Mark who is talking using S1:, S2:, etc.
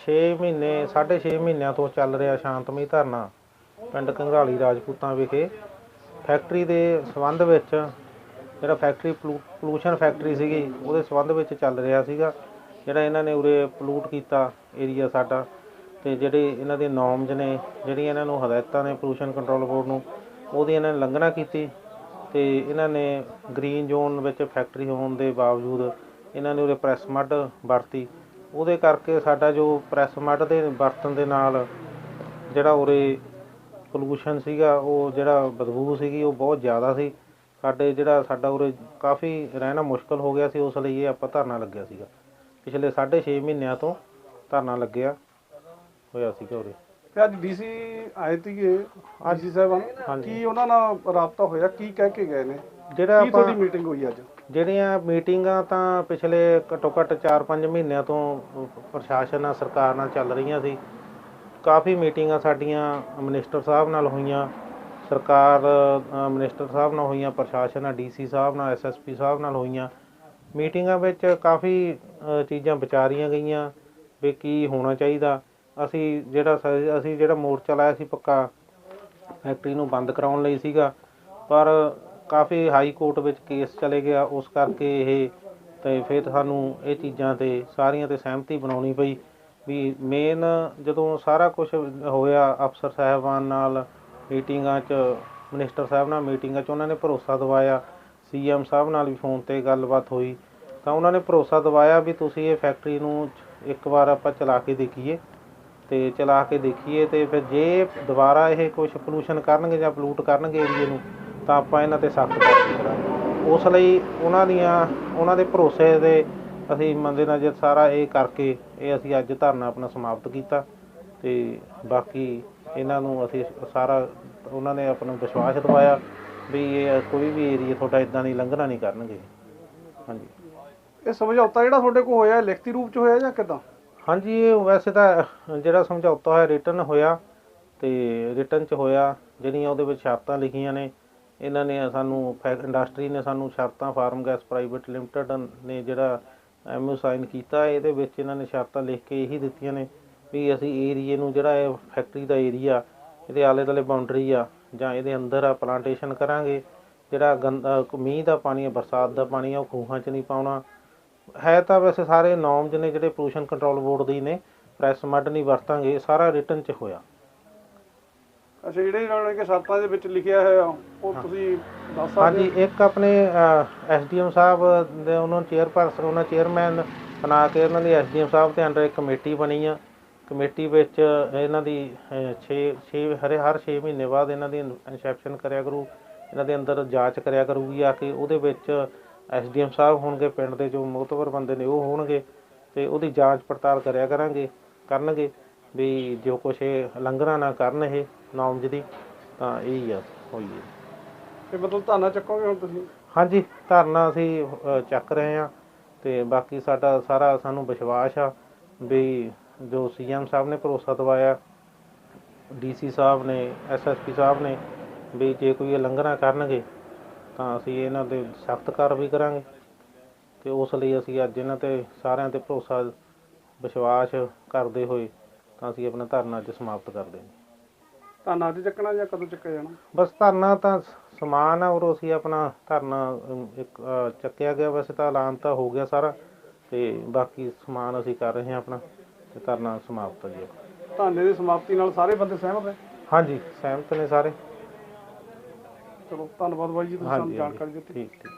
S1: 6 ਮਹੀਨੇ 6.5 ਮਹੀਨਿਆਂ ਤੋਂ ਚੱਲ ਰਿਹਾ ਸ਼ਾਂਤਮਈ ਧਰਨਾ ਪਿੰਡ ਕੰਘਾਲੀ ਰਾਜਪੂਤਾਂ ਵਿਖੇ। ਫੈਕਟਰੀ ਦੇ ਸੰਬੰਧ ਵਿੱਚ ਜਿਹੜਾ ਫੈਕਟਰੀ ਪੋਲੂਸ਼ਨ ਫੈਕਟਰੀ ਸੀਗੀ, ਉਹਦੇ ਸੰਬੰਧ ਵਿੱਚ ਚੱਲ ਰਿਹਾ ਸੀਗਾ। ਜਿਹੜਾ ਇਹਨਾਂ ਨੇ ਉਰੇ ਪੋਲੂਟ ਕੀਤਾ ਏਰੀਆ ਸਾਡਾ ਤੇ ਜਿਹੜੇ ਇਹਨਾਂ ਦੇ ਨੋਰਮਸ ਨੇ, ਜਿਹੜੀਆਂ ਇਹਨਾਂ ਨੂੰ ਹਦਾਇਤਾਂ ਨੇ ਪੋਲੂਸ਼ਨ ਕੰਟਰੋਲ ਬੋਰਡ ਨੂੰ, ਉਹਦੀ ਇਹਨਾਂ ਨੇ ਉਲੰਘਣਾ ਕੀਤੀ ਤੇ ਇਹਨਾਂ ਨੇ ਗ੍ਰੀਨ ਜ਼ੋਨ ਵਿੱਚ ਫੈਕਟਰੀ ਹੋਣ ਦੇ ਬਾਵਜੂਦ ਇਹਨਾਂ ਨੇ ਉਰੇ ਪ੍ਰੈਸ ਮੱਡ ਵਰਤੀ। ਉਹਦੇ ਕਰਕੇ ਸਾਡਾ ਜੋ ਪ੍ਰੈਸ ਮੱਡ ਦੇ ਵਰਤਣ ਦੇ ਨਾਲ ਜਿਹੜਾ ਉਰੇ ਪੋਲੂਸ਼ਨ ਸੀਗਾ ਉਹ ਜਿਹੜਾ ਬਦਬੂ ਸੀਗੀ ਉਹ ਬਹੁਤ ਜ਼ਿਆਦਾ ਸੀ। ਸਾਡੇ ਜਿਹੜਾ ਸਾਡਾ ਉਰੇ ਕਾਫੀ ਰਹਿਣਾ ਮੁਸ਼ਕਲ ਹੋ ਗਿਆ ਸੀ ਉਸ ਲਈ ਇਹ ਆਪਾਂ ਧਰਨਾ ਲੱਗਿਆ ਸੀਗਾ। ਪਿਛਲੇ 6.5 ਮਹੀਨਿਆਂ ਤੋਂ ਧਰਨਾ ਲੱਗਿਆ ਹੋਇਆ ਸੀਗਾ ਉਰੇ।
S2: ਤੇ ਅੱਜ ਡੀਸੀ ਆਏ ਸੀਗੇ ਡੀਸੀ ਸਾਹਿਬਾਨ। ਕੀ ਉਹਨਾਂ ਨਾਲ ਰਾਬਤਾ ਹੋਇਆ? ਕੀ ਕਹਿ ਕੇ ਗਏ ਨੇ?
S1: ਜਿਹੜਾ
S2: ਕੀ
S1: ਆਪਾਂ
S2: ਤੁਹਾਡੀ ਮੀਟਿੰਗ ਹੋਈ ਅੱਜ?
S1: ਜਿਹੜੀਆਂ ਮੀਟਿੰਗਾਂ ਤਾਂ ਪਿਛਲੇ ਘੱਟੋ ਘੱਟ 4-5 ਮਹੀਨਿਆਂ ਤੋਂ ਪ੍ਰਸ਼ਾਸਨ ਨਾਲ ਸਰਕਾਰ ਨਾਲ ਚੱਲ ਰਹੀਆਂ ਸੀ। ਕਾਫੀ ਮੀਟਿੰਗਾਂ ਸਾਡੀਆਂ ਮਿਨਿਸਟਰ ਸਾਹਿਬ ਨਾਲ ਹੋਈਆਂ ਸਰਕਾਰ ਅ, ਮਿਨਿਸਟਰ ਸਾਹਿਬ ਨਾਲ ਹੋਈਆਂ ਪ੍ਰਸ਼ਾਸਨ ਨਾਲ ਡੀਸੀ ਸਾਹਿਬ ਨਾਲ ਐਸਐਸਪੀ ਸਾਹਿਬ ਨਾਲ ਹੋਈਆਂ। ਮੀਟਿੰਗਾਂ ਵਿੱਚ ਕਾਫੀ ਅ, ਚੀਜ਼ਾਂ ਵਿਚਾਰੀਆਂ ਗਈਆਂ ਵੀ ਕੀ ਹੋਣਾ ਚਾਹੀਦਾ। ਅਸੀਂ ਜਿਹੜਾ ਸ- ਅਸੀਂ ਜਿਹੜਾ ਮੋਰਚਾ ਲਾਇਆ ਸੀ ਪੱਕਾ ਫੈਕਟਰੀ ਨੂੰ ਬੰਦ ਕਰਾਉਣ ਲਈ ਸੀਗਾ ਪਰ ਕਾਫੀ ਹਾਈ ਕੋਰਟ ਵਿੱਚ ਕੇਸ ਚਲੇ ਗਿਆ, ਉਸ ਕਰਕੇ ਇਹ ਅਤੇ ਫਿਰ ਸਾਨੂੰ ਇਹ ਚੀਜ਼ਾਂ ਤੇ ਸਾਰੀਆਂ ਤੇ ਸਹਿਮਤੀ ਬਣਾਉਣੀ ਪਈ ਵੀ ਮੇਨ ਜਦੋਂ ਸਾਰਾ ਕੁਛ ਹੋਇਆ, ਅਫਸਰ ਸਾਹਿਬਾਨ ਨਾਲ ਮੀਟਿੰਗਾਂ 'ਚ ਮਨਿਸਟਰ ਸਾਹਿਬ ਨਾਲ ਮੀਟਿੰਗਾਂ 'ਚ ਉਹਨਾਂ ਨੇ ਭਰੋਸਾ ਦਿਵਾਇਆ ਸੀਐਮ ਸਾਹਿਬ ਨਾਲ ਵੀ ਫੋਨ ਤੇ ਗੱਲਬਾਤ ਹੋਈ, ਤਾਂ ਉਹਨਾਂ ਨੇ ਭਰੋਸਾ ਦਿਵਾਇਆ ਵੀ ਤੁਸੀਂ ਇਹ ਫੈਕਟਰੀ ਨੂੰ ਇੱਕ ਵਾਰ ਆਪਾਂ ਚਲਾ ਕੇ ਦੇਖੀਏ ਤੇ ਚਲਾ ਕੇ ਦੇਖੀਏ ਤੇ ਫਿਰ ਜੇ ਦੁਬਾਰਾ ਇਹ ਕੁਝ ਪੋਲੂਸ਼ਨ ਕਰਨਗੇ ਜਾਂ ਪਲੂਟ ਕਰਨਗੇ ਏਰੀਏ ਨੂੰ ਤਾਂ ਆਪਾਂ ਇਹਨਾਂ ਤੇ ਸਖਤ ਕਾਰਵਾਈ ਕਰਾਂਗੇ। ਉਸ ਲਈ ਉਹਨਾਂ ਦੀਆਂ ਉਹਨਾਂ ਦੇ ਭਰੋਸੇ ਦੇ ਅਸੀਂ ਮੰਦੇ ਨਜ਼ਰ ਸਾਰਾ ਇਹ ਕਰਕੇ ਇਹ ਅਸੀਂ ਅੱਜ ਧਰਨਾ ਆਪਣਾ ਸਮਾਪਤ ਕੀਤਾ ਤੇ ਬਾਕੀ ਇਹਨਾਂ ਨੂੰ ਅਸੀਂ ਸਾਰਾ ਉਹਨਾਂ ਨੇ ਆਪਣਾ ਵਿਸ਼ਵਾਸ ਦਿਵਾਇਆ ਵੀ ਇਹ ਕੋਈ ਵੀ ਏਰੀਆ ਤੁਹਾਡਾ ਇਦਾਂ ਦੀ ਲੰਘਣਾ ਨਹੀਂ ਕਰਨਗੇ। ਹਾਂਜੀ।
S2: ਇਹ ਸਮਝੌਤਾ ਜਿਹੜਾ ਤੁਹਾਡੇ ਕੋਲ ਹੋਇਆ ਲਿਖਤੀ ਰੂਪ ਚ ਹੋਇਆ ਜਾਂ ਕਿਦਾਂ?
S1: ਹਾਂਜੀ ਇਹ ਵੈਸੇ ਤਾਂ ਜਿਹੜਾ ਸਮਝੌਤਾ ਹੋਇਆ ਰਿਟਰਨ ਹੋਇਆ ਤੇ ਰਿਟਰਨ ਚ ਹੋਇਆ ਜਿਹੜੀਆਂ ਉਹਦੇ ਵਿੱਚ ਸ਼ਰਤਾਂ ਲਿਖੀਆਂ ਨੇ ਇਹਨਾਂ ਨੇ ਸਾਨੂੰ ਇੰਡਸਟਰੀ ਨੇ ਸਾਨੂੰ ਸ਼ਰਤਾਂ, ਫਾਰਮ ਗੈਸ ਪ੍ਰਾਈਵੇਟ ਲਿਮਟਿਡ ਨੇ ਜਿਹੜਾ ਐਮਓ ਸਾਈਨ ਕੀਤਾ, ਇਹਦੇ ਵਿੱਚ ਇਹਨਾਂ ਨੇ ਸ਼ਰਤਾਂ ਲਿਖ ਕੇ ਇਹੀ ਦਿੱਤੀਆਂ ਨੇ ਵੀ ਅਸੀਂ ਏਰੀਏ ਨੂੰ ਜਿਹੜਾ ਇਹ ਫੈਕਟਰੀ ਦਾ ਏਰੀਆ, ਇਹਦੇ ਆਲੇ ਦੁਆਲੇ ਬਾਉਂਡਰੀ ਆ, ਜਾਂ ਇਹਦੇ ਅੰਦਰ ਆ ਪਲਾਂਟੇਸ਼ਨ ਕਰਾਂਗੇ। ਜਿਹੜਾ ਗੰਦਾ ਮੀਂਹ ਦਾ ਪਾਣੀ ਆ, ਬਰਸਾਤ ਦਾ ਪਾਣੀ ਆ, ਉਹ ਖੂਹਾਂ 'ਚ ਨਹੀਂ ਪਾਉਣਾ। ਹੈ ਤਾਂ ਵੈਸੇ ਸਾਰੇ ਨੋਰਮਸ ਨੇ ਜਿਹੜੇ ਪੋਲੂਸ਼ਨ ਕੰਟਰੋਲ ਬੋਰਡ ਦੇ ਨੇ ਪ੍ਰੈਸ ਮੱਡ ਨਹੀਂ ਵਰਤਾਂਗੇ ਸਾਰਾ ਰਿਟਰਨ 'ਚ ਹੋਇਆ।
S2: ਅੱਛਾ ਜਿਹੜੇ ਨੇ ਕਿ ਸ਼ਰਤਾਂ ਦੇ ਵਿੱਚ ਲਿਖਿਆ ਹੋਇਆ ਉਹ ਤੁਸੀਂ ਦੱਸ ਸਕਦੇ
S1: ਹਾਂਜੀ ਇੱਕ ਆਪਣੇ ਐਸਡੀਐਮ ਸਾਹਿਬ ਦੇ ਉਹਨਾਂ ਚੇਅਰਪਰਸਨ ਉਹਨਾਂ ਚੇਅਰਮੈਨ ਬਣਾ ਕੇ ਉਹਨਾਂ ਦੀ ਐਸਡੀਐਮ ਸਾਹਿਬ ਦੇ ਅੰਡਰ ਇੱਕ ਕਮੇਟੀ ਬਣੀ ਆ। ਕਮੇਟੀ ਵਿੱਚ ਇਹਨਾਂ ਦੀ 6 6 ਹਰੇ ਹਰ 6 ਮਹੀਨੇ ਬਾਅਦ ਇਹਨਾਂ ਦੀ ਇਨਸਪੈਕਸ਼ਨ ਕਰਿਆ ਕਰੂ ਇਹਨਾਂ ਦੇ ਅੰਦਰ ਜਾਂਚ ਕਰਿਆ ਕਰੂਗੀ ਆ ਕੇ ਉਹਦੇ ਵਿੱਚ ਐਸਡੀਐਮ ਸਾਹਿਬ ਹੋਣਗੇ ਪਿੰਡ ਦੇ ਜੋ ਮੁਤਬਰ ਬੰਦੇ ਨੇ ਉਹ ਹੋਣਗੇ ਤੇ ਉਹਦੀ ਜਾਂਚ ਪੜਤਾਲ ਕਰਿਆ ਕਰਾਂਗੇ ਕਰਨਗੇ ਵੀ ਜੋ ਕੁਛ ਇਹ ਲੰਘਣਾ ਨਾ ਕਰਨ ਇਹ। ਨੌਮਜ ਦੀ ਤਾਂ ਇਹੀ ਆ ਹੋਈ ਹੈ
S2: ਤੇ ਮਤਲਬ ਧਾਨਾ ਚੱਕੋਗੇ ਹੁਣ ਤੁਸੀਂ?
S1: ਹਾਂਜੀ ਧਰਨਾ ਅਸੀਂ ਅ, ਚੱਕ ਰਹੇ ਹਾਂ ਤੇ ਬਾਕੀ ਸਾਡਾ ਸਾਰਾ ਸਾਨੂੰ ਵਿਸ਼ਵਾਸ ਆ ਵੀ ਜੋ ਸੀਐਮ ਸਾਹਿਬ ਨੇ ਭਰੋਸਾ ਦਿਵਾਇਆ ਡੀਸੀ ਸਾਹਿਬ ਨੇ ਐਸਐਸਪੀ ਸਾਹਿਬ ਨੇ ਵੀ ਜੇ ਕੋਈ ਇਹ ਲੰਘਣਾ ਕਰਨਗੇ ਤਾਂ ਅਸੀਂ ਇਹਨਾਂ ਤੇ ਸਖਤ ਕਾਰਵਾਈ ਕਰਾਂਗੇ। ਤੇ ਉਸ ਲਈ ਅਸੀਂ ਅੱਜ ਇਹਨਾਂ ਤੇ ਸਾਰਿਆਂ ਤੇ ਭਰੋਸਾ ਵਿਸ਼ਵਾਸ ਕਰਦੇ ਹੋਏ ਤਾਂ ਅਸੀਂ ਆਪਣਾ ਧਰਨਾ ਅੱਜ ਸਮਾਪਤ ਕਰਦੇ ਹਾਂ।
S2: ਧਾਨਾ ਅੱਜ ਚੱਕਣਾ ਜਾਂ ਕਦੋਂ ਚੱਕਿਆ ਜਾਣਾ?
S1: ਬਸ ਧਰਨਾ ਤਾਂ ਸਮਾਨ ਆ ਔਰ ਅਸੀਂ ਆਪਣਾ ਧਰਨਾ ਅਮ, ਇੱਕ ਅ, ਚੱਕਿਆ ਗਿਆ। ਵੈਸੇ ਤਾਂ ਐਲਾਨ ਤਾਂ ਹੋ ਗਿਆ ਸਾਰਾ ਤੇ ਬਾਕੀ ਸਮਾਨ ਅਸੀਂ ਕਰ ਰਹੇ ਹਾਂ ਆਪਣਾ ਤੇ ਧਰਨਾ ਸਮਾਪਤ ਹੈ ਜੀ
S2: ਧਾਨੇ ਦੀ ਸਮਾਪਤੀ ਨਾਲ ਸਾਰੇ ਬੰਦੇ ਸਹਿਮਤ ਨੇ?
S1: ਹਾਂਜੀ ਸਹਿਮਤ ਨੇ ਸਾਰੇ।
S2: ਚਲੋ ਧੰਨਵਾਦ ਬਾਈ ਜੀ ਤੁਸੀਂ ਸਾਨੂੰ
S1: ਹਾਂਜੀ।
S2: ਜਾਣਕਾਰੀ ਦਿੱਤੀ।
S1: ਠੀਕ ਠੀਕ।